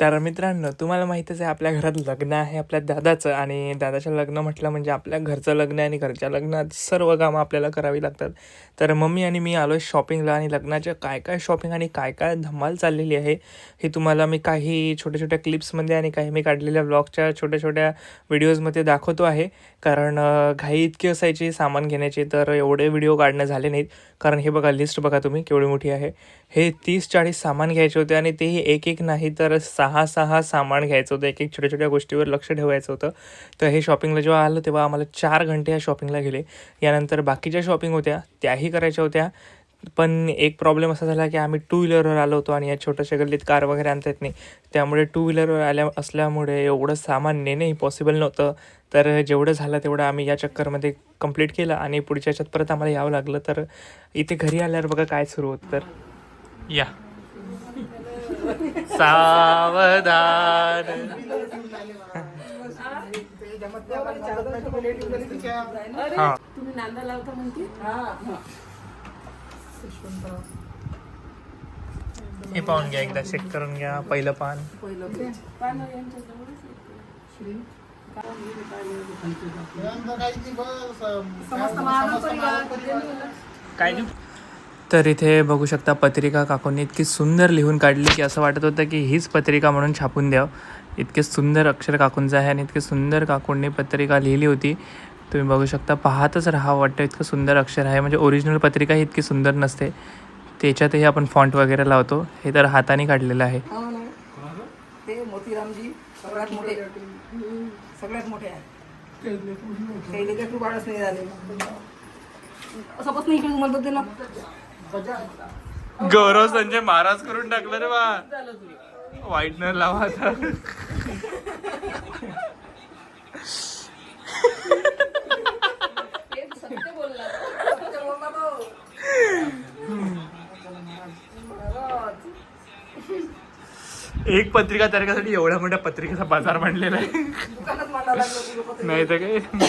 तर मित्रांनो तुम्हाला माहीतच आहे आपल्या घरात लग्न आहे आपल्या दादाचं आणि दादाचं लग्न म्हटलं म्हणजे आपल्या घरचं लग्न आणि घरच्या लग्नात सर्व कामं आपल्याला करावी लागतात. तर मम्मी आणि मी आलो शॉपिंगला आणि लग्नाच्या काय काय शॉपिंग आणि काय काय धमाल चाललेली आहे हे तुम्हाला मी काही छोट्या छोट्या क्लिप्समध्ये आणि काही मी काढलेल्या ब्लॉगच्या छोट्या छोट्या व्हिडिओजमध्ये दाखवतो आहे. कारण घाई इतकी असायची सामान घेण्याची तर एवढे व्हिडिओ काढणं झाले नाहीत. कारण हे बघा लिस्ट बघा तुम्ही केवढी मोठी आहे. हे तीस चाळीस सामान घ्यायचे होते आणि तेही एक एक नाही तर सा सहा सहा सामान घ्यायचं होतं एक एक छोट्या छोट्या गोष्टीवर लक्ष ठेवायचं होतं. तर हे शॉपिंगला जेव्हा आलं तेव्हा आम्हाला चार घंटे या शॉपिंगला गेले. यानंतर बाकीच्या शॉपिंग होत्या त्याही करायच्या होत्या. पण एक प्रॉब्लेम असा झाला की आम्ही टू व्हीलरवर आलो होतो आणि या छोट्याशा गल्लीत कार वगैरे आणता येत नाही. त्यामुळे टू व्हीलरवर आल्या असल्यामुळे एवढं सामान नेणंही पॉसिबल नव्हतं. तर जेवढं झालं तेवढं आम्ही या चक्करमध्ये कंप्लीट केलं आणि पुढच्या याच्यात परत आम्हाला यावं लागलं. तर इथे घरी आल्यावर बघा काय सुरू होतं तर. या. सावधान. हा. तुम्ही नांदा लावता म्हणते? हे. पाहून घ्या एकदा चेक करून घ्या पहिलं पान. पहिलं. पानं. काय देऊ तर इथे बघू शकता पत्रिका काकूंनी इतकी सुंदर लिहून काढली की असं वाटत होतं की हीच पत्रिका म्हणून छापून द्यावं. इतके सुंदर अक्षर काकूंचं आहे आणि इतके सुंदर काकूंनी पत्रिका लिहिली होती. तुम्ही बघू शकता पाहतच राहावं वाटतं इतकं सुंदर अक्षर आहे. म्हणजे ओरिजिनल पत्रिका ही इतकी सुंदर नसते. त्याच्यातही आपण फॉन्ट वगैरे लावतो. हे तर हाताने काढलेलं आहे. हो ते मोतीरामजी सगळ्यात मोठे. सगळ्यात मोठे आहे. नाही असं बस नाही गौरव संजय महाराज करून टाकलं रे बा. वाईटनर लावा आता. एक पत्रिका तयार एवढ्या मोठ्या पत्रिकेचा बाजार मांडलेला आहे. नाही तर काय हे का-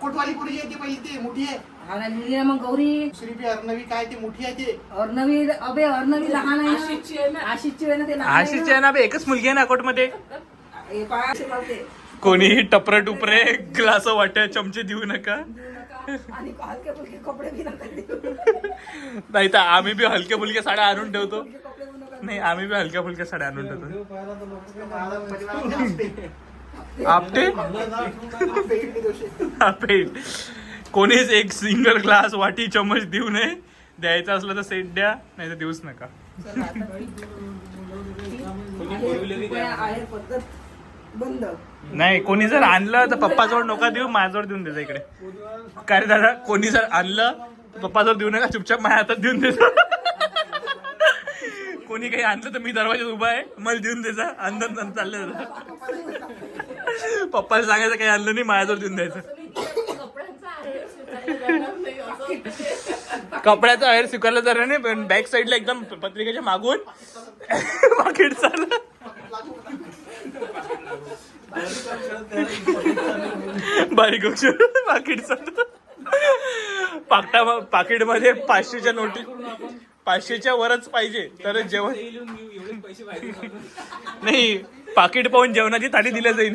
कोटवाली पुढे आहे पहिली ती मोठी आहे. हा ना, लिहिली ना मग गौरी. बी अर्णवी काय ती मोठी आहे ते? अर्णवी अबे अर्णवी लहान आहे आशिषची आहे ना? ना आशिषची आहे ना ते लहान आहे आशिषची आहे ना बे, एकच मुलगी आहे ना अकोटमध्ये ना. हे पाय असे लावते. कोणीही टपरे टुपरे ग्लास वाट्या चमचे देऊ नका. आणि हलके फुलके कपडे बी नका देऊ. नाही तर आम्ही बी हलक्या फुलक्या साड्या आणून ठेवतो. कपडे बी नका. नाही आम्ही बी हलक्या फुलक्या साड्या आणून ठेवतो. आपटे. पेट दोषी. आपे कोणीच एक सिंगल ग्लास वाटी चमच देऊ नये. द्यायचं असलं तर सेट द्या नाही तर देऊच नका. नाही कोणी जर आणलं तर पप्पाजवळ नका देऊ माझ्याजवळ देऊन देजा इकडे. काय दादा कोणी जर आणलं तर पप्पाजवळ देऊ नका चुपचाप माझ्या हातात देऊन देजा. कोणी काही आणलं तर मी दरवाजात उभा आहे मला देऊन देजा. अंदर चाललं पप्पाला सांगायचं काही आणलं नाही माझ्याजवळ देऊन द्यायचं कपड्यांचा आहे, शिवायला जाणार नाही असं. कपड्याचा बाहेर स्वीकारलं तर नाही पण बॅक साईडला एकदम पत्रिकेच्या मागून. पाकिट चाललं. बारीक पाकिट चाललं. पाकटा पाकिटमध्ये पाचशेच्या नोटी पाचशेच्या वरच पाहिजे. तर जेवण नाही पाकिट पाहून जेवणाची थाळी दिल्या जाईल.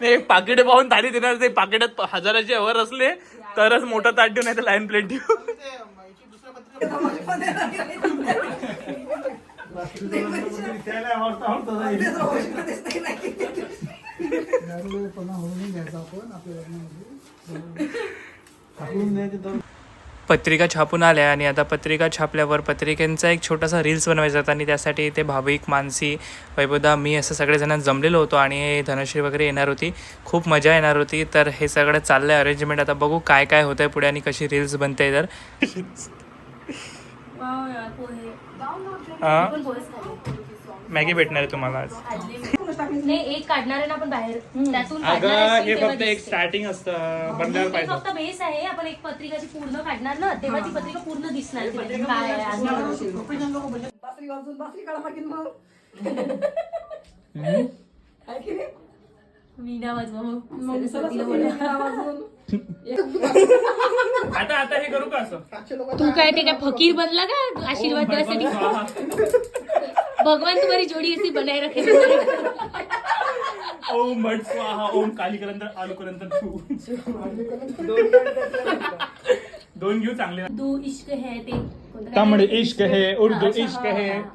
नाही पाकिट पाहून थाळी देणार ते पाकिटात हजाराच्या वर असले तरच मोठं ताट देऊ नाही तर लाईन प्लेट देऊ. ते याची दुसऱ्या पत्रिका छापून आल्या आणि आता पत्रिका छापल्यावर पत्रिकांचा एक छोटासा रील्स बनवायचा होता आणि त्यासाठी ते भाविक मानसी वैभवदा मी असं सगळेजण जमलेलो होतो आणि धनश्री वगैरे येणार होती. खूप मजा येणार होती. तर हे सगळं चाललं आहे अरेंजमेंट आता बघू काय काय होतं आहे पुढे आणि कशी रील्स बनते तर. हा? मॅगी भेटणार आहे तुम्हाला आज. नाही एक काढणार आहे ना आपण बाहेर. त्यातून काढणार अगं आहे हे तेव्हा फक्त एक दिसते. स्टार्टिंग असतं बनल्यावर पाहिजे. फक्त बेस आहे. आपण एक पत्रिकाची पूर्ण काढणार ना तेव्हा ती पत्रिका पूर्ण दिसणार की त्याच्यात काय आहे आणि बासरी वाजून बासरी काढा लागेल मग. आहे की नाही वीणा वाजवा मग. मग सरस्वतीला सरस्वतीला बोलवा. वाजवून आता आता हे करू का असं? तू काय ते काय फकीर बनला का? आशीर्वाद द्यासाठी भगवान तुम्हारी जोडी ऐसी बनाए रखे ओम भट स्वाहा ओम काली करंतर आलू करंतर तू दोन घेऊ चांगले दो इश्क है ते कोणतं काय? तांबडे इश्क है, उर्दू अच्छा, इश्क हा, है. हा.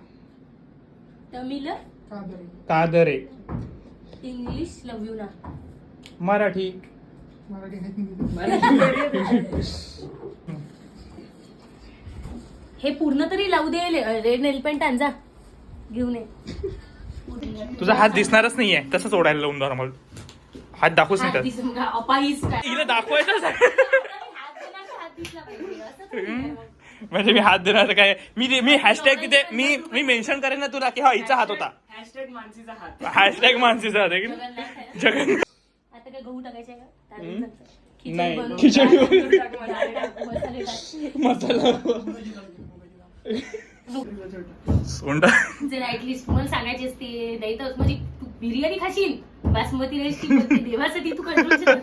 तमिळ कादरे। इंग्लिश? लव यू ना. मराठी। हे पूर्ण तरी लावू दे रेड नेलपेंट आणजा. घेऊन ये. तुझा हात दिसणारच नाहीये. तसंच ओढायला लावून नॉर्मल हात दाखवूच हात नाही आहे. मग. म्हणजे मी हात देणार काय? मी मी हॅशटॅग तिथे मी मी मेन्शन करेन ना तुला की हा हिचा हात होता. हॅशटॅग मानसीचा हात. हॅशटॅग मानसीचा हात आहे? जगन आता काय गहू टाकायचे का? तांदूळ टाकायचे? खिचडी नाही, बनवू. खिचडी. मसाला सोंडा. जर ऍटलिस्ट मला सांगायची असते नाही तर म्हणजे तू बिर्याणी खाशील बासमती राईस देवासाठी तू कंट्रोलची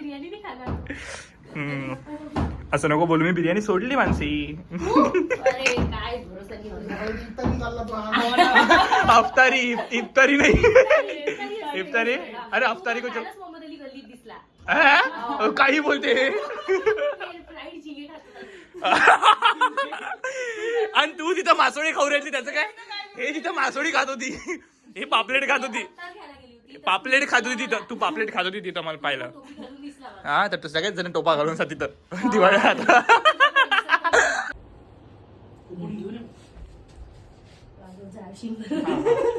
बिर्याणी नाही खाणार. असं नको बोलू मी बिर्याणी सोडली मानसी. अरे काय भरोसा नाही अफ्तारी इफ्तारी नाही. इफ्तारी? अरे, अफ्तारी को? काही बोलते. आणि तू तिथं मासोळी खाऊ राहिली त्याचं काय? हे तिथं मासोळी खात होती. हे पापलेट खात होती. पापलेट खात होती तिथं. तू पापलेट खात होती तिथं मला पाहिलं. हा तर सगळेच जण टोपा घालून असतात तिथं. दिवाळ्यात. हा.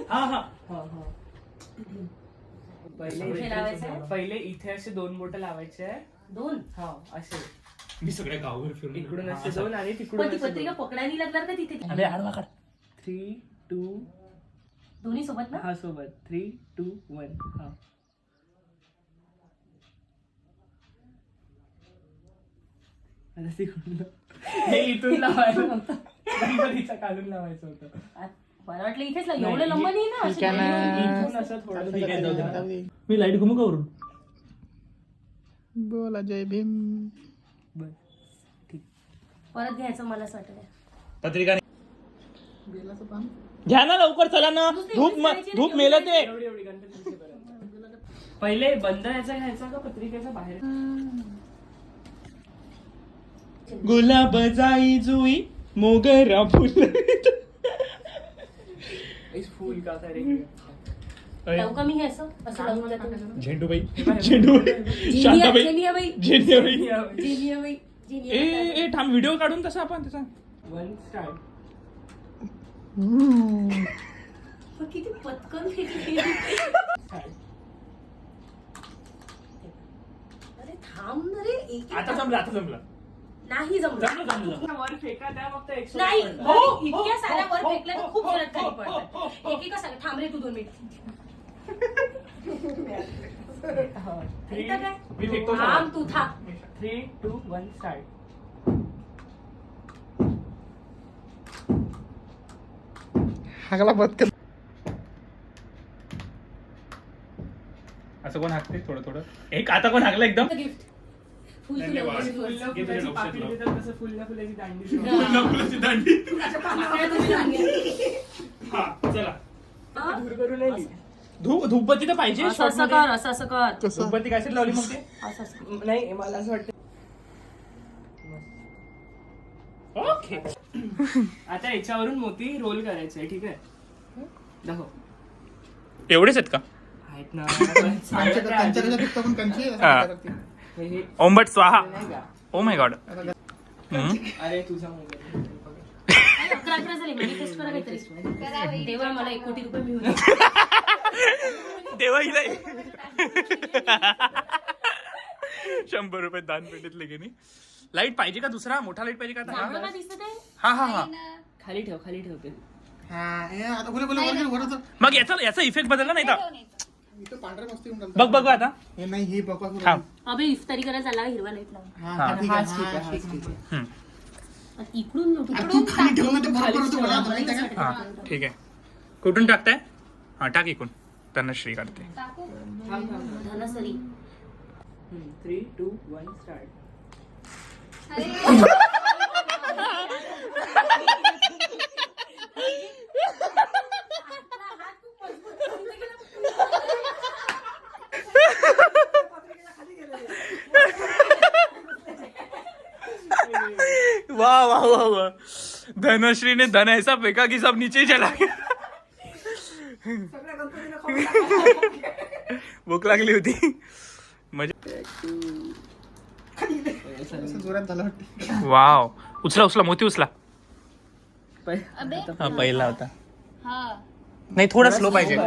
हा हा. हा? पहिले इथे असे दोन बोट लावायचे. दोन? हा असे. मी सगळ्या गावावर फिरून इकडून असे दोन आणि पण तिकडून ती पत्रिका पकडायला लागणार का तिथे? अरे आडवा काढ थ्री टू दोन्ही सोबत ना? हा सोबत. थ्री टू वन हा. आता तिकडून हे इथून लावायचं गणपतीचा काढून लावायचं होतं. आ- मला वाटलं इथेच लाव- एवढं लंब नाही ना अशी गाडी इथून असं थोडं मी लाइट घुमू का वरून? बोला जय भीम. ठीक. परत घ्यायचं मला असं वाटलं पत्रिका घ्या ना लवकर चला ना. धूप म- धूप मेलं ते. एवढी एवढी गणपतीची बरं. पहिले बंद याचा घ्यायचा का पत्रिकेचा बाहेर? गुलाब जाई जुई मोगरा फुल इस फूल का था रे? लावू का मी हे असं? असं लावून जातो. झेंडूबाई. झेंडूबाई. शांताबाई. जेनियाबाई. झेंडूबाई जेनियाबाई. ए जेनियाबाई. ए थांब व्हिडिओ काढून तसा आपण त्याचा. वन स्टार्ट मग किती पटकन फेकली अरे थांब ना रे. आता जमलं आता जमलं. नाही जमलं. जमलं जमलं. वर फेका त्या फक्त एक नाही हो, इतक्या साऱ्या वर फेकल्या तर खूप जोरात खाली पडतात एकेका सांग थांब रे तू दोन मिनिट. मी फेकतो थांब तू थांब. थ्री टू वन स्टार्ट हागला बंद कर. असं कोण हाकते थोडं थोडं. एक आता कोण हाकलं एकदम? गिफ्ट फुल धन्यवाद. फुलं फुलाची लक्षात पाकळी लाव. देतात तसं फुलं फुलाची दांडी. फुलाची दांडी. हा चला. दूर करून आली धूप धूपबत्ती तर पाहिजे असं मध्ये. कर असं असं कर. धूपबत्ती काय लावली मग ते? असं असं नाही मला असं वाटतं. ओके आता याच्यावरून मोती रोल करायचे ठीक आहे? दाखव. एवढेच आहेत का? आहेत ना त्यांच्याकडे फक्त पण कंची आहे. हा. हे- हे ओमबट स्वाहा. नाही का? ओ माय गॉड अरे तुझा मोबाईल अकरा अकरा झाले मॅनिफेस्ट करा काहीतरी. तेव्हा मला एक कोटी रुपये मिळून देवा हिला शंभर रुपये दान पेटीतले की नाही. लाइट पाहिजे का दुसरा? मोठा लाइट पाहिजे का हा हा हा. खाली ठेव खाली हा, हे आता बोले बोले होतं. मग याचा याचा इफेक्ट बदलला नाही का इथं पांढऱ्या मस्ती येऊन राहिलं. बघ बघ आता. हे नाही हे. थांब. अबे इफ्तारी करायला चालला का? हिरवा लाइट लावून. हा, हा. हा, ठीक आहे, हा, हम्म. इकडून आ, तू खाली ठेवलं ते बरोबर होतं मला आता माहिती आहे का? हा ठीक आहे. कुठून टाकताय? हा टाक इकून Tanushree Dhansari. Three two one start वाह वाह वाह वाह। धनश्री ने धन ऐसा फेंका कि सब नीचे ही चला गया। सगळ्या गणपतीला. भूक लागली होती. म्हणजे असं जोरात झालं वाटतं वाव. उचला उचला मोती उचला. अबे. हा पहिला होता. हा. नाही थोडा स्लो पाहिजे.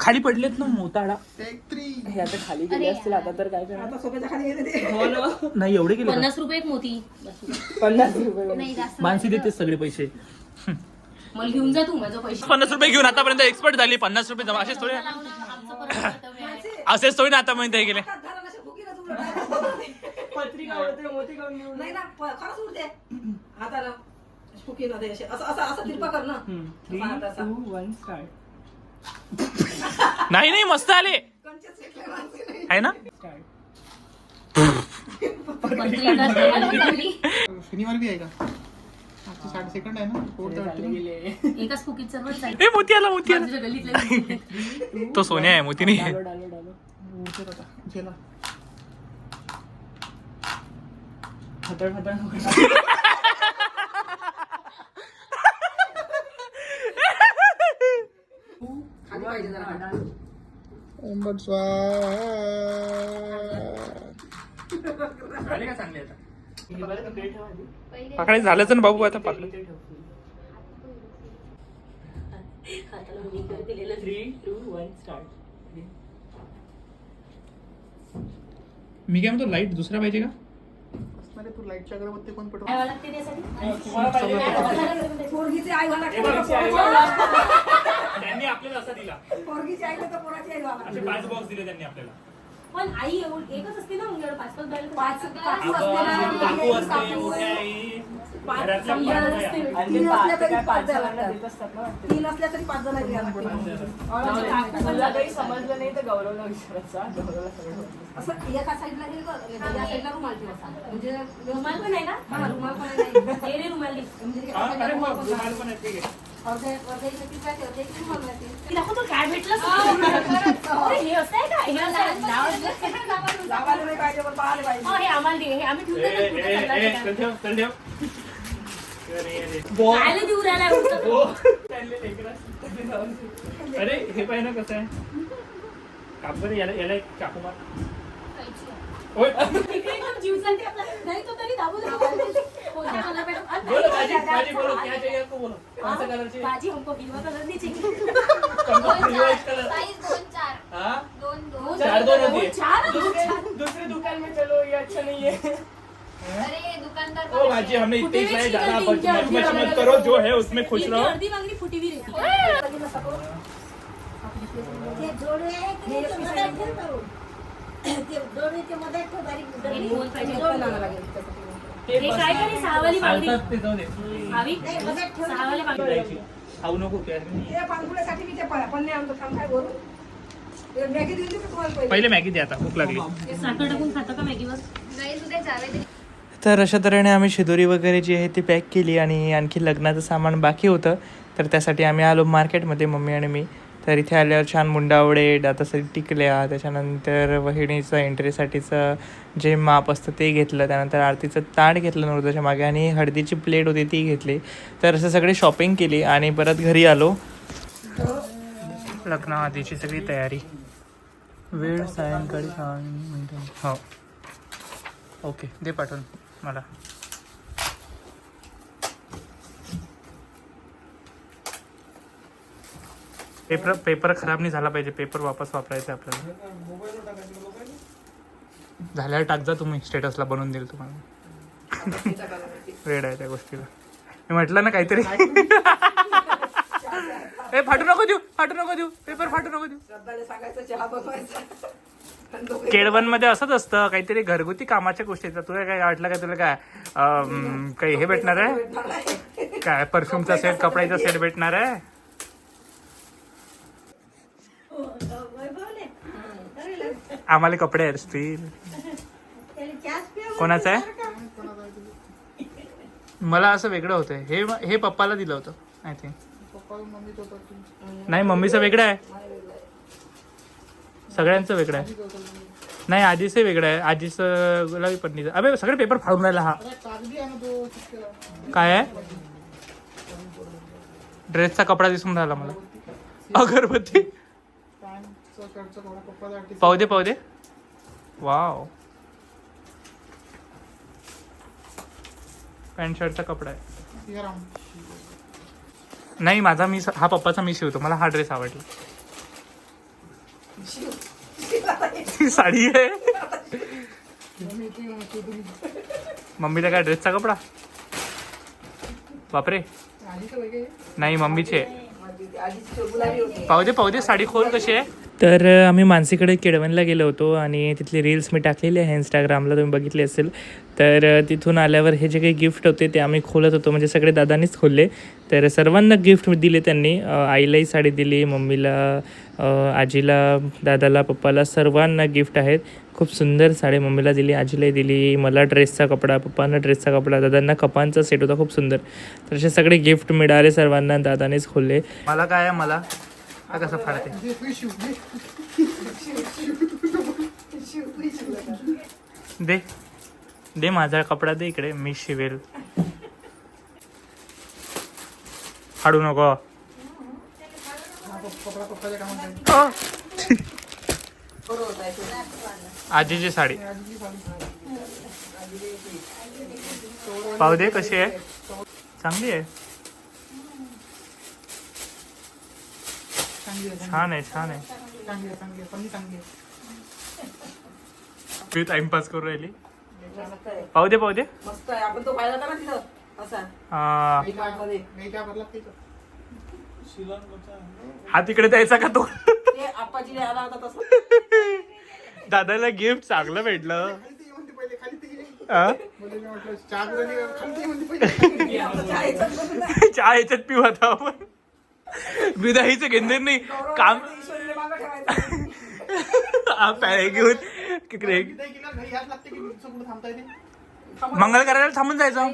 खाली पडलेत ना टेक थ्री हे आता खाली गेले असतील आता तर काय करणार आता सोप्याच्या खाली गेले ते ना नाही एवढे गेले पन्नास रुपये एक मोती. पन्नास रुपये. नाही जास्त मानसी देते सगळे पैसे. मला घेऊन जा तू माझं पैसे. पन्नास रुपये घेऊन आतापर्यंत एक्सपर्ट झाली पन्नास रुपये जमा. असेच थोडे लावू ना, आमचं परत कर्तव्य आहे. असेच थोडी ना आतापर्यंत हे गेले पत्रिका मोती काढून घेऊन. नाही ना प- खरंच उडते हाताला. फुकी न दे असे असं असं असं तिरपा कर ना. थ्री असा हात असा. टू वन स्टार्ट नाही नाही मस्त आले कंचेच फेकले माणसे नाही. आहे ना? पत्रिका सगळ्याला लागली. शनिवार बी आहे का? साठ सेकंड आहे ना? फोर्थ झाले गेले. एकाच फुकीत सर्व ए मोती आला मोती आला. गल्लीतल्या तो सोन्या आहे मोती नाही आहे. डालो. डालो डालो उचल आता नको. खाली पाहिजे जरा ओंबट स्वाहा. हे. पाकडे झालंच ना बाबू आता पाकडे मी काय म्हणतो लाइट दुसरा पाहिजे का? असणारे तू लाईटच्या अगरबत्ती? त्यांनी आपल्याला असा दिला. पोरगीची आई तर पोराची आई. पाच बॉक्स दिले त्यांनी आपल्याला. पण आई एवढं एकच असते ना मग एवढं पाच पाच बायला पाच पाच काकू असते असते ना, मोठ्या काकू. आई पाच घरातल्या समजा पाच असते. बाया. आणि ते तीन असल्या तरी काय पाच जणांना लागतात. देत असतात ना वाटतं. तीन असल्या तरी पाच काही समजलं नाही तर गौरवला विचारायचा गौरवला सगळं समजलं. असं एका साईडला या साईडला रुमाल ठेवायचा म्हणजे रुमाल पण आहे ना हा रुमाल पण आहे नाही. हे रे रुमाल दे. म्हणजे एका हा, साईडला अरे रुमाल मग पण रुमाल आहे. पण आहेत, ठीक आहे. काय भेटलं? अरे, हे असं आहे का? हे असं आहे. नाव- लावायला नाही पाहिजे पण पाहायला पाहिजे हो, हे आम्हाला दे हे आम्ही ठेवतो ना, कुठं चालला. खायला देऊ राहिला उलटं. अरे हे कसं आहे? बरं, याला याला एक कापू मार. ओय. इकडे एकदम जीव चालते आपला. नाही तो तरी दाबून राहिला. कोणत्या color भेटो? अरे, बोलो नाही, भाजी नाही, भाजी बोलो नाही, क्या चाहिए आपको बोलो? कौन सा कलर चाहिए? भाजी हमको हिरवा कलर नहीं चाहिए। हमको व्हाइट कलर हाँ? दो चार दोन होती है चार दो दूसरे चार। दूसरे दुकान में चलो ये अच्छा नहीं है। ओ भाजी हमने इतने फुटे ही हुए ज्यादा चिकन मच तीन मच चार मत करो जो है उसमें खुश इनकी रहो। अर्धी बांगडी फुटी हुई रहती हे। मोल पाहिजे. हे काय करे सहावाली बांगडी. चालतात ते जाऊ दे. हवी सहावाली बांगडी. खाऊ नको काय ते पानपुड्यासाठी मी ते प- पन्ने आणतो थांब काय बोलू? ते मॅगी दिली का तुम्हाला पहिले? पहिले मॅगी दे आता भूक लागली. साखर टाकून खातो का मॅगीवर? तर अशा तऱ्हेने आम्ही शिदोरी वगैरे जी आहे ती पॅक केली आणि आणखी लग्नाचं सामान बाकी होतं. तर त्यासाठी आम्ही आलो मार्केटमध्ये मम्मी आणि मी. तर इथे आल्यावर छान मुंडावडे दातासाठी टिकल्या त्याच्यानंतर वहिणीचं एंट्रीसाठीचं जे माप असतं ते घेतलं त्यानंतर आरतीचं ताट घेतलं नवरदेवाच्या मागे आणि हळदीची प्लेट होती ती घेतली. तर असं सगळे शॉपिंग केली आणि परत घरी आलो. लग्नाआधीची सगळी तयारी. वेळ सायंकाळी सहा हो. ओके दे पाठवून मला. पेपर पेपर खराब नाही झाला पाहिजे. पेपर वापस वापरायचा आपल्याला. झाल्यावर टाक जा तुम्ही स्टेटसला बनवून देईल तुम्हाला. वेळ आहे त्या गोष्टीला. मी म्हटलं ना काहीतरी. ए फाटू नको देऊ फाटू नको देऊ. पेपर फाटू नको देऊ. केळवनमध्ये असंच असतं काहीतरी घरगुती कामाच्या गोष्टी येतात तुला काय वाटलं काय तुला काय? काही हे भेटणार आहे? काय परफ्यूमचा सेट कपड्याचा सेट भेटणार आहे? आम्हाला कपडे असतील कोणाचं आहे? मला असं वेगळं होतं हे हे पप्पाला दिलं होतं आय थिंक नाही मम्मीचं वेगळं आहे. सगळ्यांचं वेगळं आहे. नाही आजीचं वेगळं आहे. आजीचं गुलाबी पत्नीचं अबे सगळे पेपर फाडून राहिला हा. काय आहे? ड्रेसचा कपडा दिसून राहिला मला. अगरबत्ती. पाहू दे पाहू दे. वाव. पॅन्ट शर्टचा कपडा आहे. नाही माझा मी हा पप्पाचा मी शिवतो. मला हा ड्रेस आवडला. साडी आहे. मम्मीला काय ड्रेसचा कपडा? बापरे. नाही मम्मीचे. आधीची पाहू दे पाहू दे साडी खोल कशी आहे. तर आम्ही मानसीकडे केळवणला गेलो होतो आणि तिथले रील्स मी टाकलेले आहे इंस्टाग्रामला तुम्ही बघितले असेल. तर तिथून आल्यावर हे जे काही गिफ्ट होते ते आम्ही खोलत होतो म्हणजे सगळे दादानीच खोलले. तर सर्वांना गिफ्ट दिले त्यांनी. आईलाही साडी दिली मम्मीला आजीला दादाला पप्पाला सर्वांना गिफ्ट आहेत. खूप सुंदर साडी मम्मीला दिली आजीलाही दिली मला ड्रेसचा कपडा पप्पांना ड्रेसचा कपडा दादांना कपांचा सेट होता खूप सुंदर. तर असे सगळे गिफ्ट मिळाले सर्वांना दादानेच खोलले. मला काय आहे मला? हा कसं फाडते? दे. दे माझा कपडा दे इकडे मी शिवेल. फाडू नको. आजीची साडी. पाहू दे कशी आहे. चांगली आहे. छान आहे छान आहे. तू टाइमपास करू राहिली. पाहू दे पाहू दे. मस्त आहे आपण तो पाहिला होता ना तिथं असा हा तिकडे द्यायचा का ते? आप्पाजीने आला होता तसं. दादाला गिफ्ट चांगलं भेटलं? चहा याच्यात पिऊ आता आपण. विदाईचं घेणार नाही. काम. हा घेऊन तिकडे. मंगल करायला थांबून जायचं.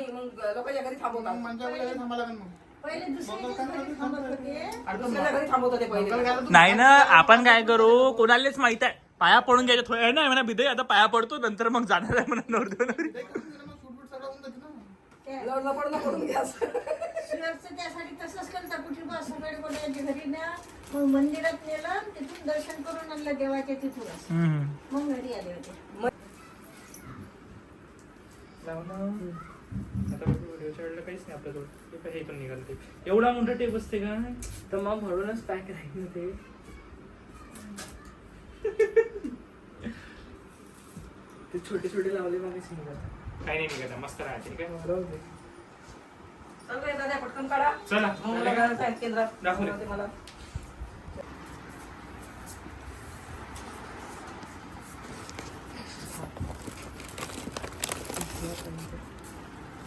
नाही, ना आपण काय करू? कोणालाच माहीत आहे. पाया पडून घ्यायचं थोडं. नाही म्हणा बिदे आता पाया पडतो नंतर मग जाणार आहे म्हणा मंदिरात नेलं तिथून दर्शन करून आणलं देवाच्या तिथूनच. मग घरी आले होते. एवढा मोठा टेप असते का? तर मग म्हणूनच पॅक राहील ना ते. ते छोटे छोटे लावले मग सिंगल काही नाही निघत मस्त राहते. ठीक आहे? चल रे दादा पटकन काढा. चला. मग मला जायचं आहे केंद्रात दाखव रे. ते मला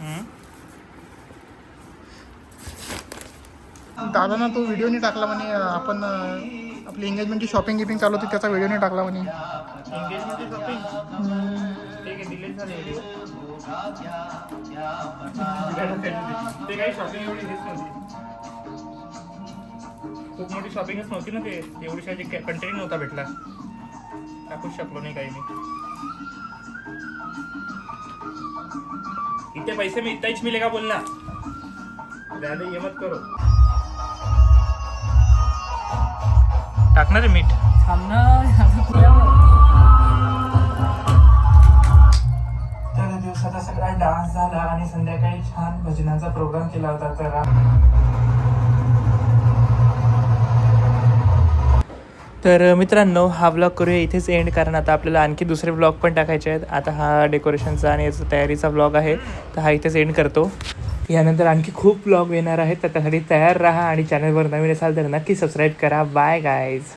हम्म. दादा ना तो व्हिडिओ नाही टाकला म्हणे आपण आपली एंगेजमेंटची शॉपिंग गिपिंग चालू होती त्याचा व्हिडिओ नाही टाकला म्हणे. खूप मोठी शॉपिंगच नव्हती ना ते. एवढी कंटेंट नव्हता भेटला. टाकूच शकलो नाही काही मी. इतने पैसे में इतना ही मिलेगा बोलना ज्यादा ये मत करो. टाकणार आहे मीठ? तर दिवसाचा सगळा डान्स झाला आणि संध्याकाळी छान भजनाचा प्रोग्राम केला होता तर तर मित्रांनो हा ब्लॉग करूया इथेच एंड कारण आता आपल्याला आणखी दुसरे ब्लॉग पण टाकायचे आहेत. आता हा डेकोरेशनचा आणि याचा तयारीचा ब्लॉग आहे तर हा इथेच एंड करतो. यानंतर आणखी खूप ब्लॉग येणार आहेत तर त्यासाठी तयार राहा आणि चॅनलवर नवीन असाल तर नक्की सबस्क्राईब करा. Bye guys